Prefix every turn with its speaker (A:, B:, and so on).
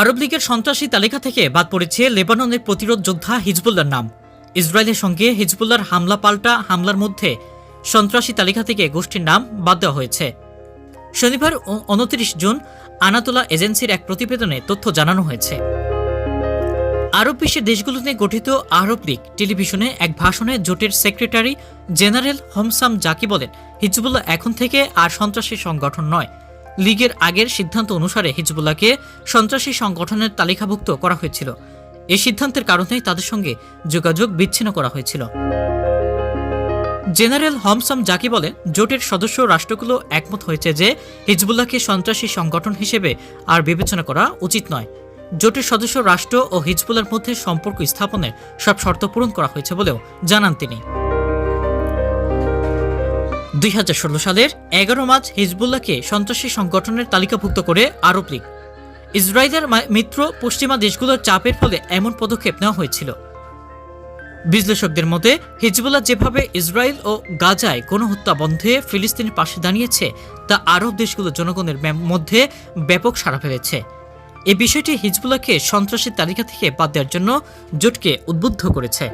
A: আরব লীগের সন্ত্রাসী তালিকা থেকে বাদ পড়েছে লেবাননের প্রতিরোধ যোদ্ধা হিজবুল্লার নাম। ইসরায়েলের সঙ্গে হিজবুল্লার হামলা পাল্টা হামলার মধ্যে সন্ত্রাসী তালিকা থেকে গোষ্ঠীর নাম বাদ দেওয়া হয়েছে। শনিবার উনত্রিশ জুন আনাতোলা এজেন্সির এক প্রতিবেদনে তথ্য জানানো হয়েছে। আরব বিশ্বের দেশগুলো নিয়ে গঠিত আরব লীগ টেলিভিশনে এক ভাষণে জোটের সেক্রেটারি জেনারেল হোমসাম জাকি বলেন, হিজবুল্লাহ এখন থেকে আর সন্ত্রাসী সংগঠন নয়। লীগের আগের সিদ্ধান্ত অনুসারে হিজবুল্লাহকে সন্ত্রাসী সংগঠনের তালিকাভুক্ত করা হয়েছিল। এই সিদ্ধান্তের কারণেই তাদের সঙ্গে যোগাযোগ বিচ্ছিন্ন করা হয়েছিল। জেনারেল হমসাম জাকি বলেন, জোটের সদস্য রাষ্ট্রগুলো একমত হয়েছে যে হিজবুল্লাহকে সন্ত্রাসী সংগঠন হিসেবে আর বিবেচনা করা উচিত নয়। জোটের সদস্য রাষ্ট্র ও হিজবুল্লার মধ্যে সম্পর্ক স্থাপনের সব শর্ত পূরণ করা হয়েছে বলেও জানান তিনি। দুই হাজার ষোলো সালের এগারো মার্চ হিজবুল্লাহকে সন্ত্রাসী সংগঠনের তালিকাভুক্ত করে আরব লীগ। ইসরায়েলের মিত্র পশ্চিমা দেশগুলোর চাপের ফলে এমন পদক্ষেপ নেওয়া হয়েছিল। বিশ্লেষকদের মতে, হিজবুল্লাহ যেভাবে ইসরায়েল ও গাজায় গণহত্যা বন্ধে ফিলিস্তিনের পাশে দাঁড়িয়েছে, তা আরব দেশগুলোর জনগণের মধ্যে ব্যাপক সাড়া ফেলেছে। এ বিষয়টি হিজবুল্লাহকে সন্ত্রাসী তালিকা থেকে বাদ দেওয়ার জন্য জোটকে উদ্বুদ্ধ করেছে।